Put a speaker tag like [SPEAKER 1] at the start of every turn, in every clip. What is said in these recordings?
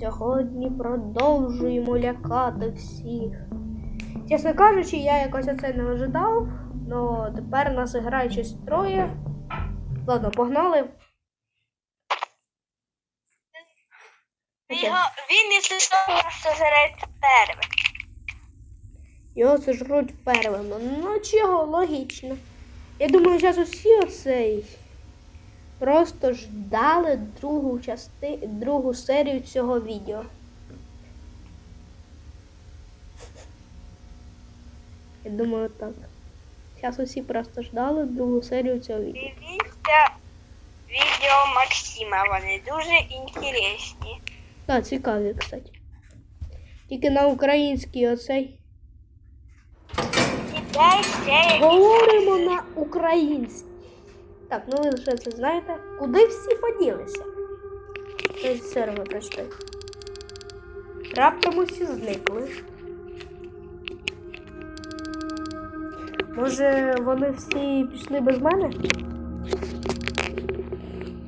[SPEAKER 1] сьогодні продовжуємо лякати всіх. Чесно кажучи, я якось оце не ожидав, але тепер нас грає щось троє. Ладно, погнали.
[SPEAKER 2] Його, він, якщо що, просто жареться першим.
[SPEAKER 1] Його сожруть первим. Ну чого, логічно. Я думаю, зараз усі оцей просто ждали другу части... другу серію цього відео. Я думаю, так. Зараз усі просто ждали другу серію цього відео.
[SPEAKER 2] Дивіться відео Максима, вони дуже інтересні.
[SPEAKER 1] Так, цікаві, кстати. Тільки на українській оцей. Говоримо на українській. Так, ну ви вже це знаєте. Куди всі поділися? Сервер почти. Раптом усі зникли. Може, вони всі пішли без мене?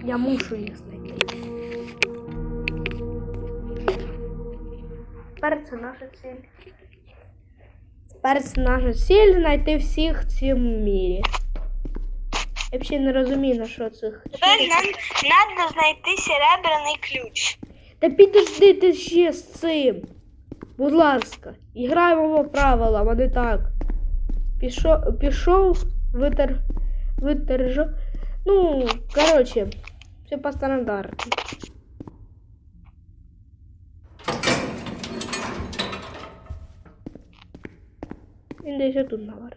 [SPEAKER 1] Я мушу їх знайти. Тепер це наша ціль. Тепер це наша ціль знайти всіх в цьому мірі. Я взагалі не розумію, на що цих.
[SPEAKER 2] Тепер нам треба знайти серебряний ключ.
[SPEAKER 1] Та підожди ти ще з цим. Будь ласка, іграємо по правилам, а не так. Пішов, пішов витер, витер. Ну, короче, все по стандарту. Він десь тут навар.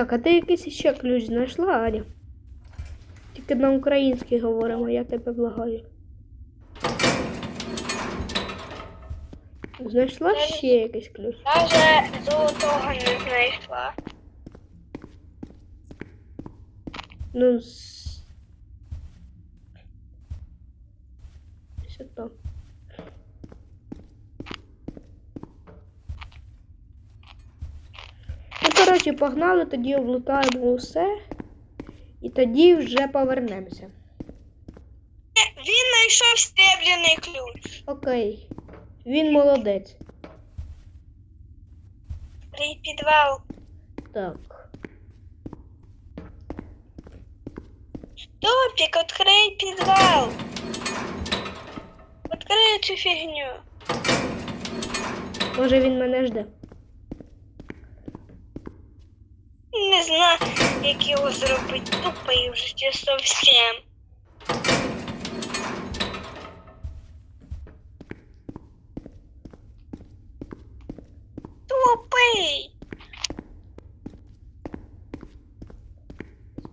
[SPEAKER 1] Так, а ти якийсь ще ключ знайшла, Аня? Тільки на українській говоримо, я тебе благаю. Знайшла ще якийсь ключ?
[SPEAKER 2] Даже золотого не знайшла.
[SPEAKER 1] Ну, з... Що там? Ну, коротше, погнали, тоді облутаємо усе. І тоді вже повернемося.
[SPEAKER 2] Він знайшов серебряний ключ.
[SPEAKER 1] Окей. Він молодець.
[SPEAKER 2] При підвал.
[SPEAKER 1] Так.
[SPEAKER 2] Топік, відкрий підвал. Відкрий цю фігню.
[SPEAKER 1] Може він мене жде.
[SPEAKER 2] Не знаю, як його зробити. Тупий вже чи зовсім. Тупий.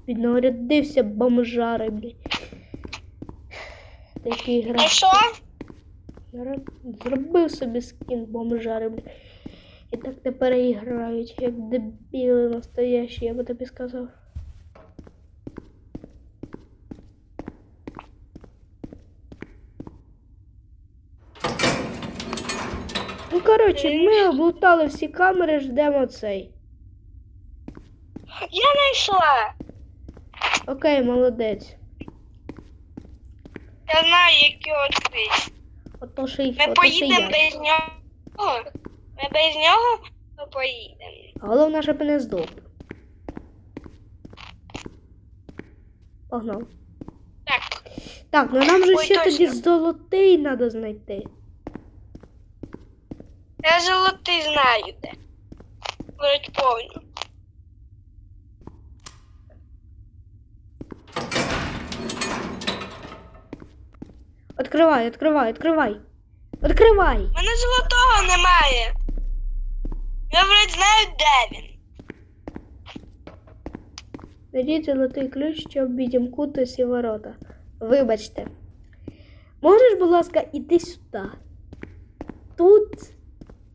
[SPEAKER 1] Піднарядився бомжари, блядь. Такий гра.
[SPEAKER 2] І що?
[SPEAKER 1] Зробив собі скін бомжари, блядь. І так тепер і грають, як дебіли настоящі, я би тобі сказав. Ну, коротше, ми облутали всі камери, ждемо цей.
[SPEAKER 2] Я знайшла.
[SPEAKER 1] Окей, молодець.
[SPEAKER 2] Я знаю, як його відкрити.
[SPEAKER 1] Ото ж і
[SPEAKER 2] Ми
[SPEAKER 1] ото ж і
[SPEAKER 2] поїдемо
[SPEAKER 1] я.
[SPEAKER 2] без нього. Ми без нього ми поїдемо.
[SPEAKER 1] Головне, щоб не здох. Погнав.
[SPEAKER 2] Так,
[SPEAKER 1] Так, ну нам же
[SPEAKER 2] Ой,
[SPEAKER 1] ще
[SPEAKER 2] точно.
[SPEAKER 1] тоді золотий треба знайти.
[SPEAKER 2] я золотий знаю де. Вроді повні.
[SPEAKER 1] Відкривай, відкривай, відкривай. Відкривай!
[SPEAKER 2] У мене золотого немає. Я вроді знаю, де він.
[SPEAKER 1] Найдіть золотий ключ, щоб відімкути всі ворота. Вибачте. Можеш, будь ласка, іти сюди. Тут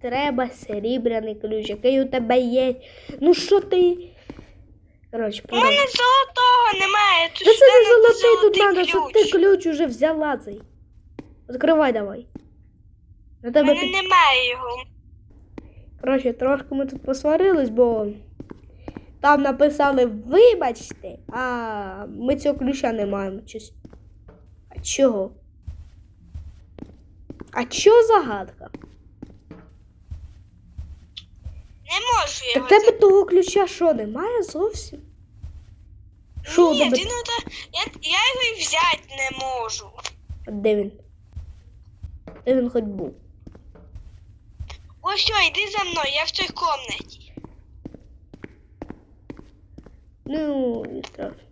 [SPEAKER 1] треба серебряний ключ, який у тебе є. Ну що ти? Коротше,
[SPEAKER 2] У мене золотого немає.
[SPEAKER 1] Та це не золотий тут надо, щоб ти
[SPEAKER 2] ключ.
[SPEAKER 1] уже взяла цей. Відкривай давай. На
[SPEAKER 2] У
[SPEAKER 1] тебе
[SPEAKER 2] мене
[SPEAKER 1] під...
[SPEAKER 2] немає його.
[SPEAKER 1] Коротше, трошки ми тут посварились, бо там написали вибачте, а ми цього ключа не маємо. Чись. А чого? А чого загадка?
[SPEAKER 2] Не можу
[SPEAKER 1] Так
[SPEAKER 2] його.
[SPEAKER 1] тебе того ключа що, немає зовсім? У
[SPEAKER 2] Ні,
[SPEAKER 1] тебе?
[SPEAKER 2] ти, ну, то, я, я його і взяти не можу.
[SPEAKER 1] А Де він? Де він хоч був?
[SPEAKER 2] Ось що, йди за мною, я в цій комнаті.
[SPEAKER 1] Ну, не страшно.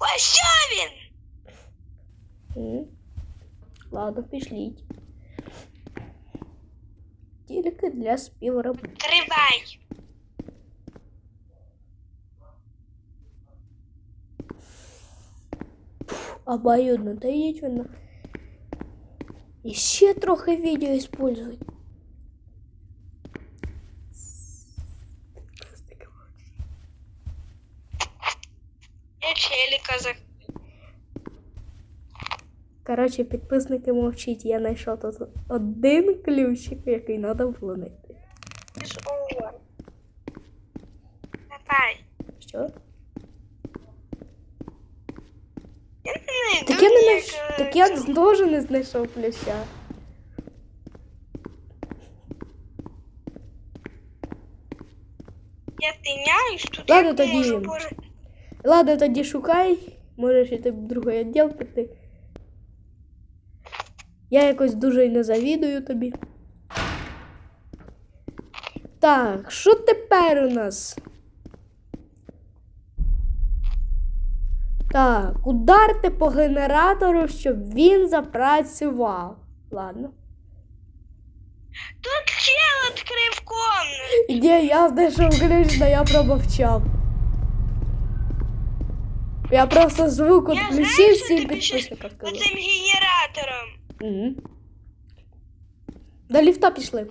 [SPEAKER 2] Ось що він!
[SPEAKER 1] М. Ладно, пішліть. Тільки для співробітників.
[SPEAKER 2] Тривай.
[SPEAKER 1] Обоюдно, да идите вы на... І ще трохи відео использовать. Коротше, підписники мовчіть, я знайшов тут один ключик, який треба було знайти.
[SPEAKER 2] Ти ж. Давай.
[SPEAKER 1] Що? Так я не
[SPEAKER 2] ніяк,
[SPEAKER 1] знайш...
[SPEAKER 2] е,
[SPEAKER 1] Так я
[SPEAKER 2] цього.
[SPEAKER 1] теж не знайшов ключа.
[SPEAKER 2] Я тиняюсь тут.
[SPEAKER 1] Ладно, тоді. Ладно, тоді шукай. Можеш іти в другий відділ піти. Я якось дуже не завідую тобі. Так, що тепер у нас? Так, ударте по генератору, щоб він запрацював. Ладно.
[SPEAKER 2] Тут чел відкрив комнату.
[SPEAKER 1] Ні, я знайшов ключ, але я промовчав. Я просто звук відключив всім підписникам.
[SPEAKER 2] Оцим генератором.
[SPEAKER 1] Угу. До ліфта пішли.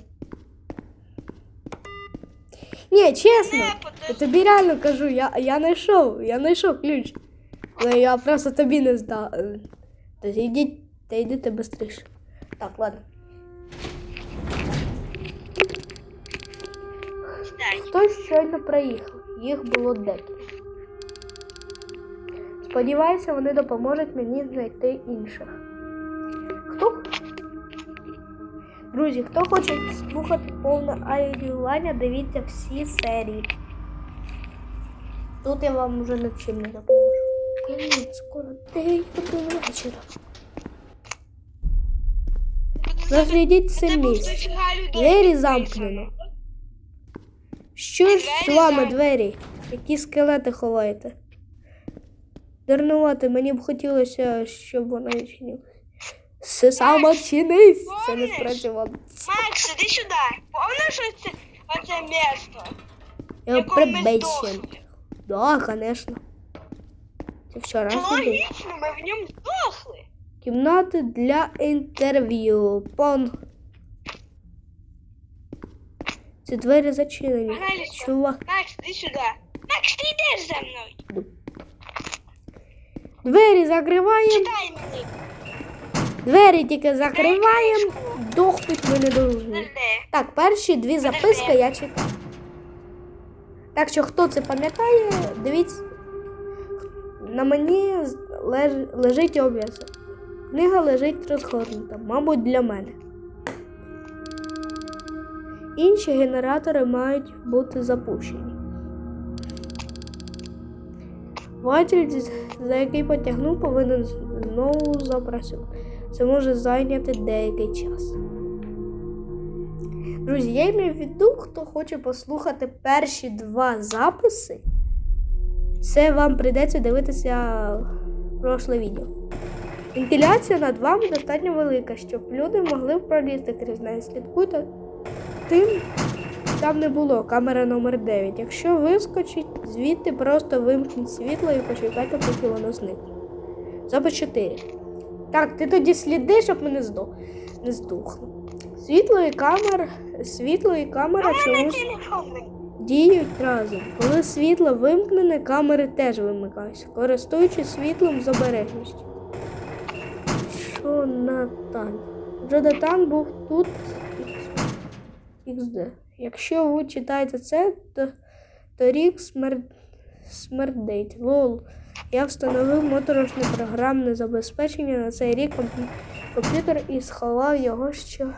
[SPEAKER 1] Ні, чесно. Я
[SPEAKER 2] подожди.
[SPEAKER 1] тобі реально кажу, я, я знайшов, я знайшов ключ. Але я просто тобі не здав. Е, Та йдіть, та йдите швидше. Так, ладно. Хтось щойно проїхав. Їх було декілька. Сподіваюся, вони допоможуть мені знайти інших. Друзі, хто хоче слухати повне аудіювання, дивіться всі серії. Тут я вам вже нічим не допоможу. Скоро 9 годин вечора. Розглядіть це
[SPEAKER 2] Це
[SPEAKER 1] місце. Двері замкнено. Що ж з вами двері? Які скелети ховаєте? Дурнувати, мені б хотілося, щоб вона відчинилася. Все саме чинись! Це не спрацювало.
[SPEAKER 2] Макс, іди сюди. Помниш оце, оце місто?
[SPEAKER 1] Я прибечен. Да, конечно. Це вчора
[SPEAKER 2] Це логічно, ми в ньому здохли.
[SPEAKER 1] Кімнати для інтерв'ю. Пон. Ці двері зачинені. Чувак.
[SPEAKER 2] Макс, іди сюди. Макс, ти йдеш за мною.
[SPEAKER 1] Двері закриваємо.
[SPEAKER 2] Читай мені.
[SPEAKER 1] Двері тільки закриваємо. Дохнуть ми не.
[SPEAKER 2] Подожди.
[SPEAKER 1] Так, перші дві записки я читав. Так що хто це пам'ятає, дивіться. На мені леж... лежить обв'язок. Книга лежить розгорнута, мабуть, для мене. Інші генератори мають бути запущені. Ватель, за який потягнув, повинен знову запрацювати. Це може зайняти деякий час. Друзі, я маю в виду, хто хоче послухати перші два записи. Це вам прийдеться дивитися прошле відео. Вентиляція над вами достатньо велика, щоб люди могли пролізти крізь неї. Слідкуйте тим, там не було камера номер 9. Якщо вискочить, звідти просто вимкніть світло і почекайте, поки воно зникне. Запис 4. Так, ти тоді сліди, щоб ми не здох... не здохли. Світло і камер, світло і камера чомусь діють разом. Коли світло вимкнене, камери теж вимикаються, користуючись світлом з обережністю. Що Наталь? Джонатан був тут XD. Якщо ви читаєте це, то, то рік смер... смердить. Лол. Я встановив моторошне програмне забезпечення на цей рік комп'ютер і сховав його, що,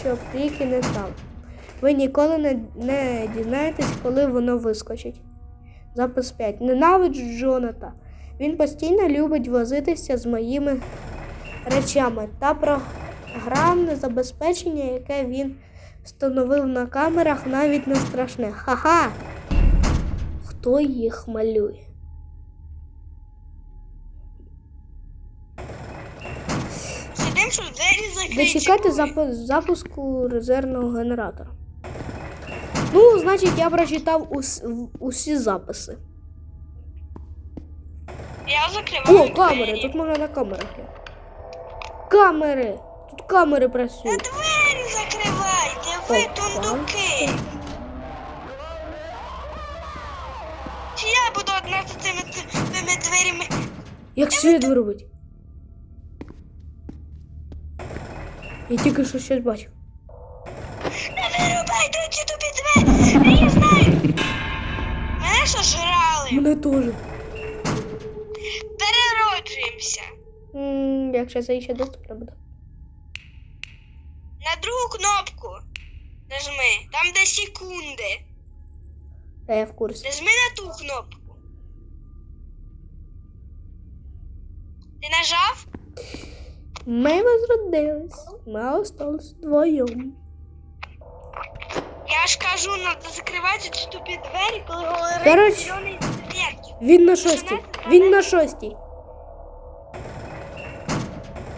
[SPEAKER 1] щоб рік не став. Ви ніколи не, не дізнаєтесь, коли воно вискочить. Запис 5. Ненавиджу Джоната. Він постійно любить возитися з моїми речами та програмне забезпечення, яке він встановив на камерах, навіть не страшне. Ха-ха! Хто їх малює? Дочекати запуску резервного генератора. Ну, значить, я прочитав ус- усі записи.
[SPEAKER 2] Я закриваю
[SPEAKER 1] О, камери! Тут можна на камерах. Камери! Тут камери працюють.
[SPEAKER 2] двері закривайте, ви
[SPEAKER 1] Опа.
[SPEAKER 2] тундуки. Чи я буду одна за цими цими дверями?
[SPEAKER 1] Як світ виробить? Я тільки що щось бачив.
[SPEAKER 2] Не вирубайте ці тупі двері. Я знаю. Мене сожрали.
[SPEAKER 1] Мене теж.
[SPEAKER 2] Перероджуємося.
[SPEAKER 1] М, Якщо це ще доступно буде.
[SPEAKER 2] На другу кнопку. Нажми. Там де секунди.
[SPEAKER 1] Та я в курсі.
[SPEAKER 2] Нажми на ту кнопку. Ти нажав?
[SPEAKER 1] Ми возродились. Ми остались вдвоєм.
[SPEAKER 2] Я ж кажу, треба закривати тупі двері, коли говорить
[SPEAKER 1] Коротше.
[SPEAKER 2] зелений світ.
[SPEAKER 1] Він на шостій. Він на шостій.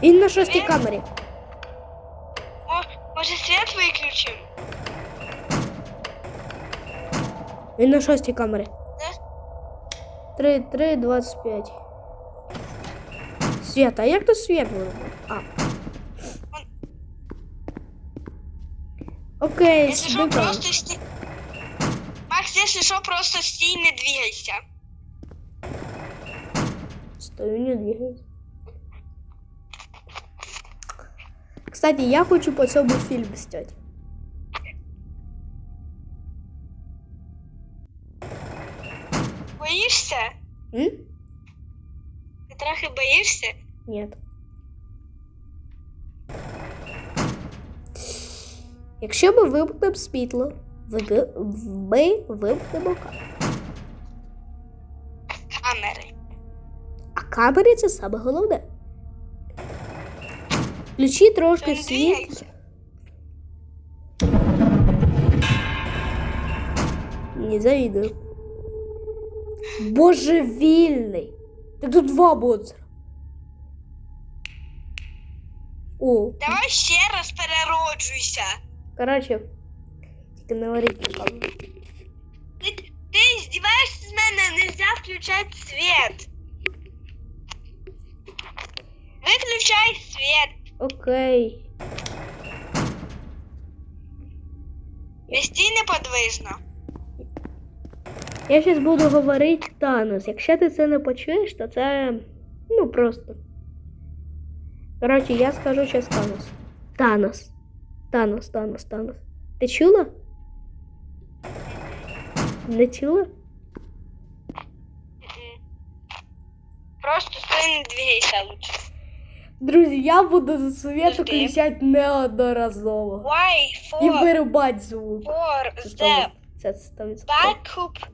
[SPEAKER 1] Він на шостій камері.
[SPEAKER 2] О, може світ виключимо?
[SPEAKER 1] Він на шостій камері.
[SPEAKER 2] Да?
[SPEAKER 1] 3, 3, 25. Свет, а як тут світ виробив? А. Окей,
[SPEAKER 2] Якщо що,
[SPEAKER 1] сюди
[SPEAKER 2] просто стій. Макс, якщо що, просто стій, не двигайся.
[SPEAKER 1] Стою, не двигаюсь. Кстати, я хочу по цьому фільм зняти.
[SPEAKER 2] Боїшся?
[SPEAKER 1] М?
[SPEAKER 2] Ти трохи боїшся?
[SPEAKER 1] Нет. Якщо ми вимкнемо світло, ви- ми вимкнемо.
[SPEAKER 2] Камери.
[SPEAKER 1] А камери це саме головне. Включи трошки світ. Не завідую. Божевільний. Та тут два монстра. О,
[SPEAKER 2] Давай ще раз перероджуйся.
[SPEAKER 1] Коротше, тільки не варіть на камеру.
[SPEAKER 2] Ти, ти здіваєшся з мене, нельзя включати світ. Виключай світ.
[SPEAKER 1] Окей.
[SPEAKER 2] Не стій неподвижно.
[SPEAKER 1] Я зараз буду говорити Танос. Якщо ти це не почуєш, то це ну просто. Коротше, я скажу зараз Танос. Танос. Танос, Танос, Танос. Ти чула? Не чула?
[SPEAKER 2] Просто не двигайся лучше.
[SPEAKER 1] Друзі, я буду за совєту
[SPEAKER 2] Подожди.
[SPEAKER 1] кричати неодноразово.
[SPEAKER 2] Why
[SPEAKER 1] І вирубати звук.
[SPEAKER 2] for
[SPEAKER 1] Це
[SPEAKER 2] the
[SPEAKER 1] сто- Це 100%.
[SPEAKER 2] backup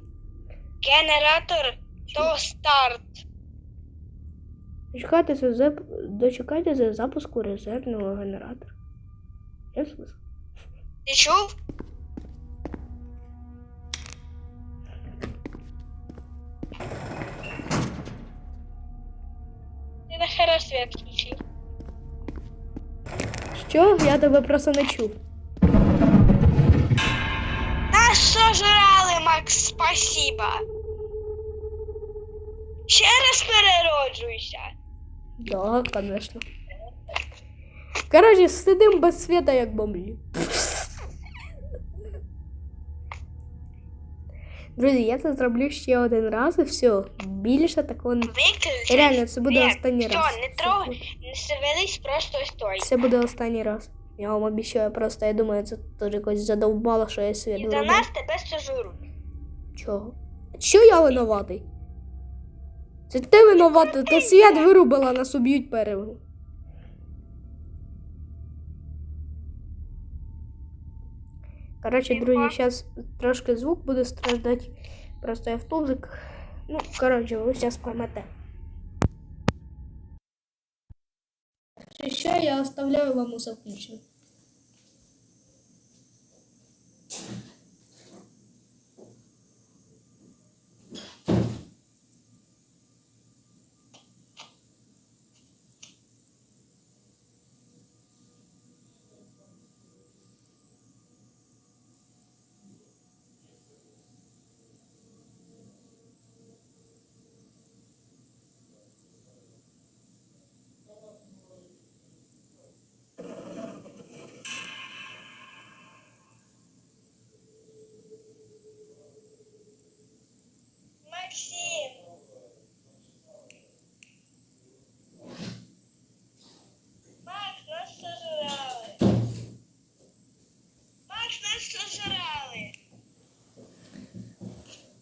[SPEAKER 2] generator to start?
[SPEAKER 1] Дочекайтеся, зап- дочекайтеся запуску резервного генератора. Я слышу.
[SPEAKER 2] Ти чув? Ти нахера світ включив?
[SPEAKER 1] Що? Я тебе просто не чув.
[SPEAKER 2] Нас сожрали, Макс, спасибо. Ще раз перероджуйся.
[SPEAKER 1] Да, конечно. Короче, сидим без света, як бомблі. Друзі, я це зроблю ще один раз і все. Більше такого не.
[SPEAKER 2] Виключи.
[SPEAKER 1] Реально, це буде
[SPEAKER 2] Ні,
[SPEAKER 1] останній
[SPEAKER 2] все,
[SPEAKER 1] раз.
[SPEAKER 2] не трогай, не шевелись, просто стой.
[SPEAKER 1] Це буде останній раз. Я вам обіцяю, просто я думаю, це теж якось задовбало, що я світ
[SPEAKER 2] І за нас тебе сожуруть.
[SPEAKER 1] Чого? Що я винуватий? Це ти винуватий, ти світ вирубила, нас уб'ють перевгу. Коротше,
[SPEAKER 2] друзья,
[SPEAKER 1] друзі, зараз трошки звук буде страждати. Просто я в тузик. Ну, короче, ви зараз поймете. Ще я оставляю вам усе включено.
[SPEAKER 2] Максим. Макс, нас сожрали. Макс, нас сожрали.
[SPEAKER 1] І- Е,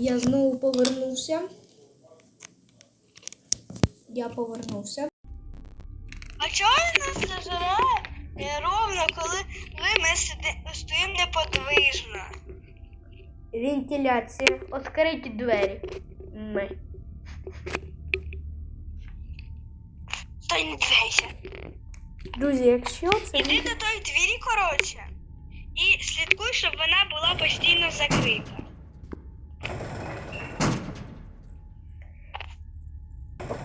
[SPEAKER 1] Я знову повернувся. Я повернувся.
[SPEAKER 2] А чого він нас? Е, Ровно, коли ви ми сиди- стоїмо неподвижно.
[SPEAKER 1] Вентиляція. Відкриті двері. Ми.
[SPEAKER 2] Стой, не двигайся.
[SPEAKER 1] Друзі, якщо це
[SPEAKER 2] Іди до тої двері, коротше, і слідкуй, щоб вона була постійно закрита.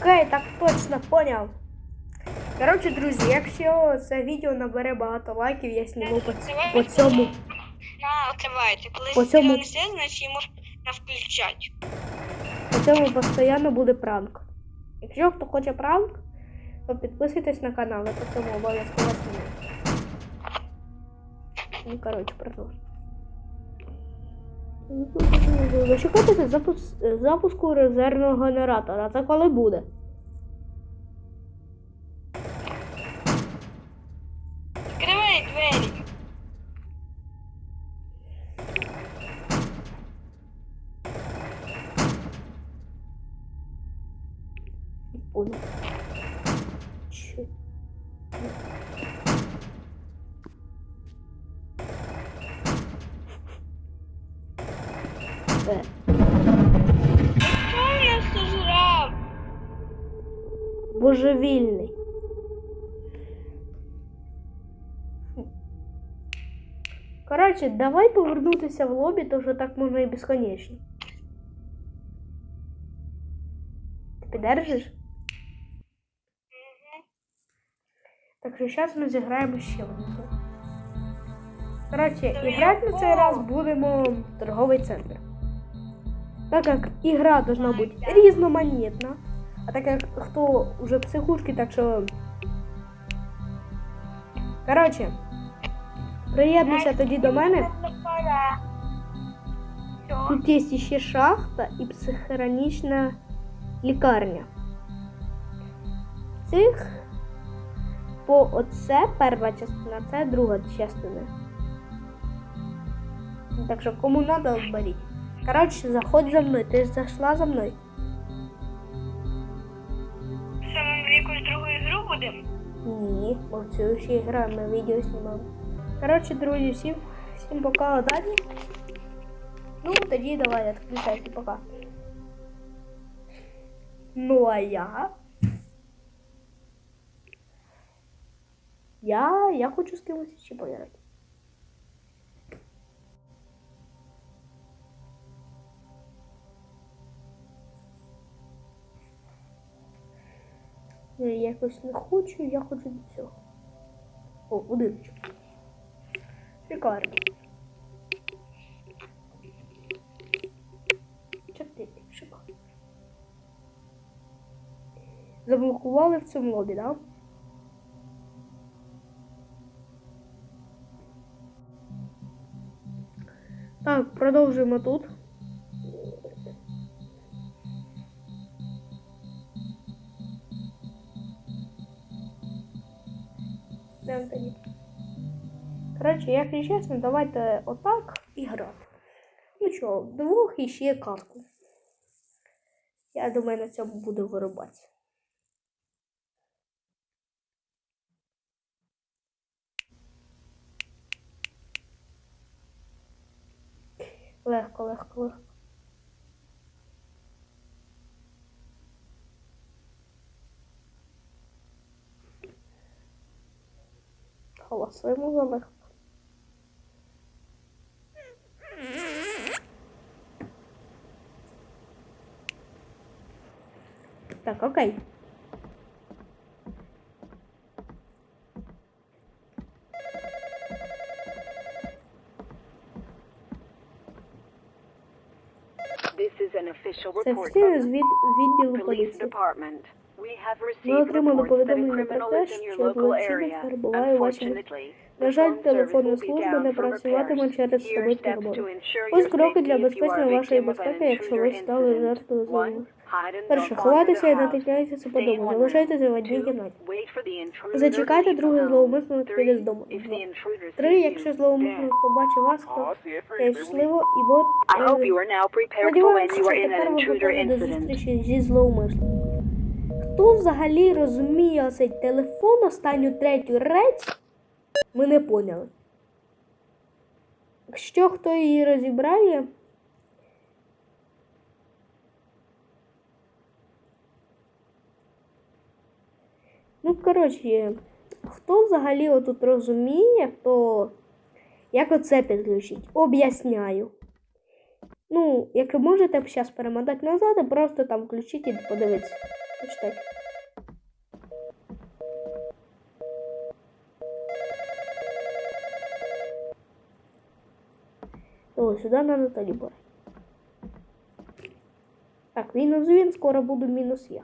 [SPEAKER 1] Окей, так точно поняв. Коротше, друзі, якщо це відео набере багато лайків, я зніму по, по цьому.
[SPEAKER 2] На, відкривайте. Коли
[SPEAKER 1] По цьому-
[SPEAKER 2] не світ, значить її можна включати.
[SPEAKER 1] По цьому постійно буде пранк. Якщо хто хоче пранк, то підписуйтесь на канал, я по цьому обов'язково зніму. Ну, коротше, продовжуємо. Дочекайтеся запуск, запуску резервного генератора. Це коли буде? Е,
[SPEAKER 2] Хто нас сожрав?
[SPEAKER 1] божевільний. Коротше, давай повернутися в лобі, то що так можна і безконечно. Ти піддержиш? Так що зараз ми зіграємо ще одну. Коротше, і грати на цей раз будемо в торговий центр. Так як ігра должна бути різноманітна, а так як хто вже психушки, так що. Коротше, приєднуйся тоді до мене. Тут є ще шахта і психіатрична лікарня. Цих по оце перша частина, це друга частина. Так що кому треба, беріть. Коротше, заходь за мною. Ти зайшла за мною?
[SPEAKER 2] Саме в якусь другу ігру будемо?
[SPEAKER 1] Ні, бо в цю ще граємо, ми відео знімали. Коротше, друзі, всім, всім пока, удачі. Ну, тоді давай, відключайся, пока. Ну, а я... Я, я хочу з кимось ще пограти. Я якось не хочу, я хочу до цього. О, будиночок. Шикарно. Чотири, шикарно. Заблокували в цьому лобі, да? Так, продовжуємо тут. Коротше, якщо чесно, давайте отак і грати. Ну що, двох і ще картку. Я думаю, на цьому буду вирубатися. Легко, легко, легко. Голосуємо за легко. Так, окей.
[SPEAKER 3] This is an official
[SPEAKER 1] Це
[SPEAKER 3] report
[SPEAKER 1] всі
[SPEAKER 3] from
[SPEAKER 1] з
[SPEAKER 3] the
[SPEAKER 1] від, відділу
[SPEAKER 3] police
[SPEAKER 1] поліції.
[SPEAKER 3] Department. We have
[SPEAKER 1] Ми отримали повідомлення про те,
[SPEAKER 3] is in your
[SPEAKER 1] що злочинець перебуває у вашому
[SPEAKER 3] Unfortunately,
[SPEAKER 1] На жаль, телефонна служба не
[SPEAKER 3] for
[SPEAKER 1] працюватиме через переборів.
[SPEAKER 3] ensure
[SPEAKER 1] Ось кроки для
[SPEAKER 3] safety
[SPEAKER 1] безпечної вашої безпеки, якщо ви стали жертвою
[SPEAKER 3] and
[SPEAKER 1] Перше, ховайтеся і не
[SPEAKER 3] house.
[SPEAKER 1] тикайтеся по дому. Залишайтеся в одній кімнаті.
[SPEAKER 3] wait for the intruder
[SPEAKER 1] Зачекайте, другий зловмисник піде з дому. Три, якщо
[SPEAKER 3] you,
[SPEAKER 1] зловмисник побачить вас, то щасливо і вот
[SPEAKER 3] I hope
[SPEAKER 1] е,
[SPEAKER 3] you are now prepared for when
[SPEAKER 1] сподіваюся, що тепер ви готові до зустрічі зі зловмисником. Хто взагалі розуміє цей телефон останню третю реч, ми не поняли. Якщо хто її розібрає, Ну, коротше, хто взагалі отут розуміє, то як оце підключить? Об'ясняю. Ну, якщо можете зараз перемотати назад, просто там включіть і подивитися. Почитайте. О, сюди надо тоді брати. Так, мінус він, скоро буду мінус я.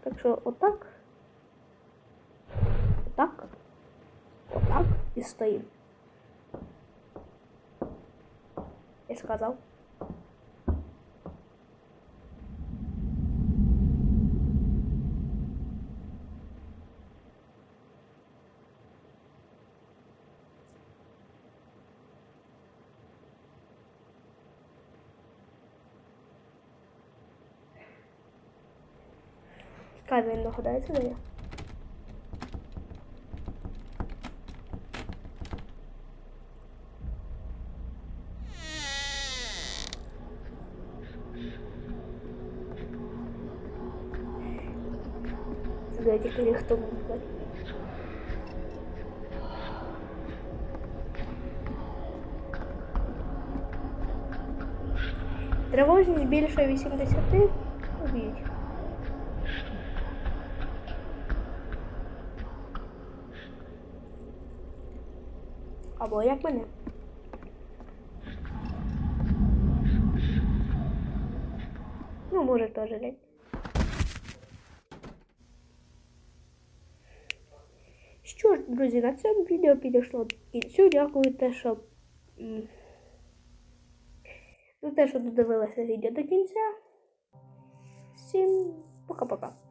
[SPEAKER 1] Так що отак. Отак. Отак і стоїмо. Я сказав. він догадається, де я. Це тільки хто буде. Тривожність більше 80 уб'ють. Або як мене. Ну, може теж лень. Що ж, друзі, на цьому відео підійшло кінцю. Дякую те, що. За те, що додивилися відео до кінця. Всім пока-пока.